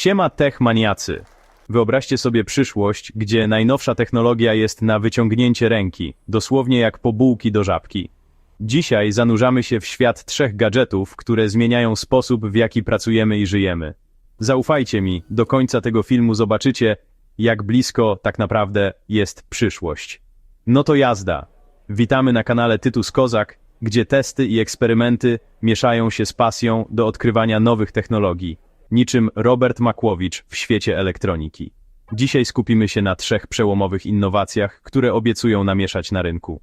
Siema tech maniacy. Wyobraźcie sobie przyszłość, gdzie najnowsza technologia jest na wyciągnięcie ręki, dosłownie jak po bułki do żabki. Dzisiaj zanurzamy się w świat trzech gadżetów, które zmieniają sposób, w jaki pracujemy i żyjemy. Zaufajcie mi, do końca tego filmu zobaczycie, jak blisko tak naprawdę jest przyszłość. No to jazda. Witamy na kanale Tytus Kozak, gdzie testy i eksperymenty mieszają się z pasją do odkrywania nowych technologii, niczym Robert Makłowicz w świecie elektroniki. Dzisiaj skupimy się na trzech przełomowych innowacjach, które obiecują namieszać na rynku.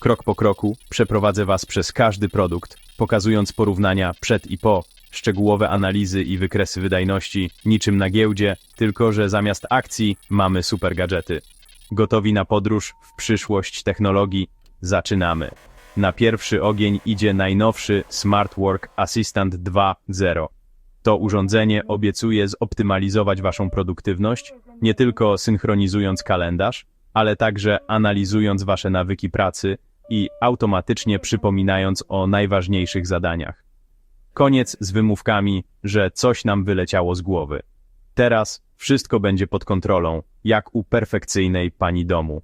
Krok po kroku przeprowadzę Was przez każdy produkt, pokazując porównania przed i po, szczegółowe analizy i wykresy wydajności, niczym na giełdzie, tylko że zamiast akcji mamy super gadżety. Gotowi na podróż w przyszłość technologii? Zaczynamy. Na pierwszy ogień idzie najnowszy Smart Work Assistant 2.0. To urządzenie obiecuje zoptymalizować Waszą produktywność, nie tylko synchronizując kalendarz, ale także analizując Wasze nawyki pracy i automatycznie przypominając o najważniejszych zadaniach. Koniec z wymówkami, że coś nam wyleciało z głowy. Teraz wszystko będzie pod kontrolą, jak u perfekcyjnej pani domu.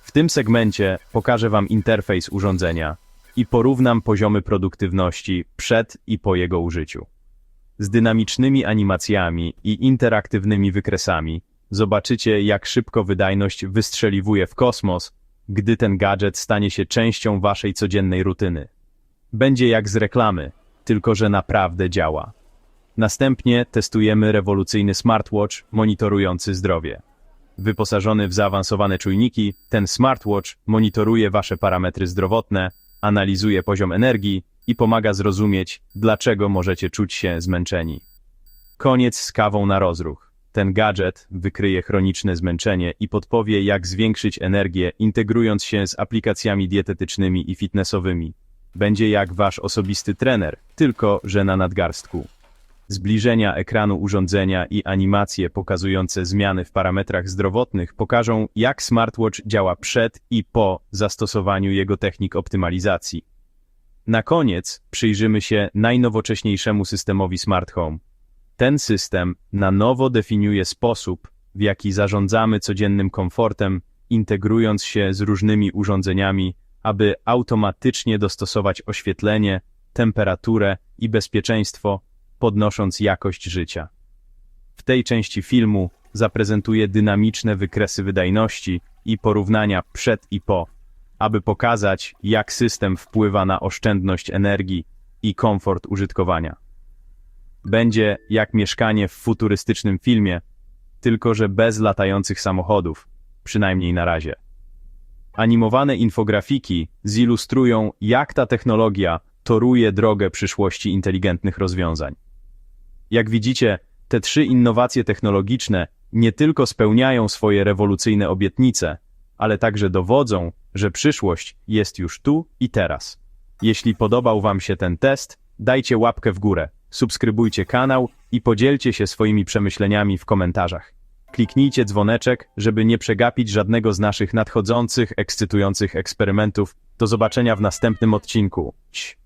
W tym segmencie pokażę Wam interfejs urządzenia i porównam poziomy produktywności przed i po jego użyciu. Z dynamicznymi animacjami i interaktywnymi wykresami zobaczycie, jak szybko wydajność wystrzeliwuje w kosmos, gdy ten gadżet stanie się częścią Waszej codziennej rutyny. Będzie jak z reklamy, tylko że naprawdę działa. Następnie testujemy rewolucyjny smartwatch monitorujący zdrowie. Wyposażony w zaawansowane czujniki, ten smartwatch monitoruje Wasze parametry zdrowotne, analizuje poziom energii i pomaga zrozumieć, dlaczego możecie czuć się zmęczeni. Koniec z kawą na rozruch. Ten gadżet wykryje chroniczne zmęczenie i podpowie, jak zwiększyć energię, integrując się z aplikacjami dietetycznymi i fitnessowymi. Będzie jak Wasz osobisty trener, tylko że na nadgarstku. Zbliżenia ekranu urządzenia i animacje pokazujące zmiany w parametrach zdrowotnych pokażą, jak smartwatch działa przed i po zastosowaniu jego technik optymalizacji. Na koniec przyjrzymy się najnowocześniejszemu systemowi Smart Home. Ten system na nowo definiuje sposób, w jaki zarządzamy codziennym komfortem, integrując się z różnymi urządzeniami, aby automatycznie dostosować oświetlenie, temperaturę i bezpieczeństwo podnosząc jakość życia. W tej części filmu zaprezentuję dynamiczne wykresy wydajności i porównania przed i po, aby pokazać, jak system wpływa na oszczędność energii i komfort użytkowania. Będzie jak mieszkanie w futurystycznym filmie, tylko że bez latających samochodów, przynajmniej na razie. Animowane infografiki zilustrują, jak ta technologia toruje drogę przyszłości inteligentnych rozwiązań. Jak widzicie, te trzy innowacje technologiczne nie tylko spełniają swoje rewolucyjne obietnice, ale także dowodzą, że przyszłość jest już tu i teraz. Jeśli podobał Wam się ten test, dajcie łapkę w górę, subskrybujcie kanał i podzielcie się swoimi przemyśleniami w komentarzach. Kliknijcie dzwoneczek, żeby nie przegapić żadnego z naszych nadchodzących, ekscytujących eksperymentów. Do zobaczenia w następnym odcinku. Ć.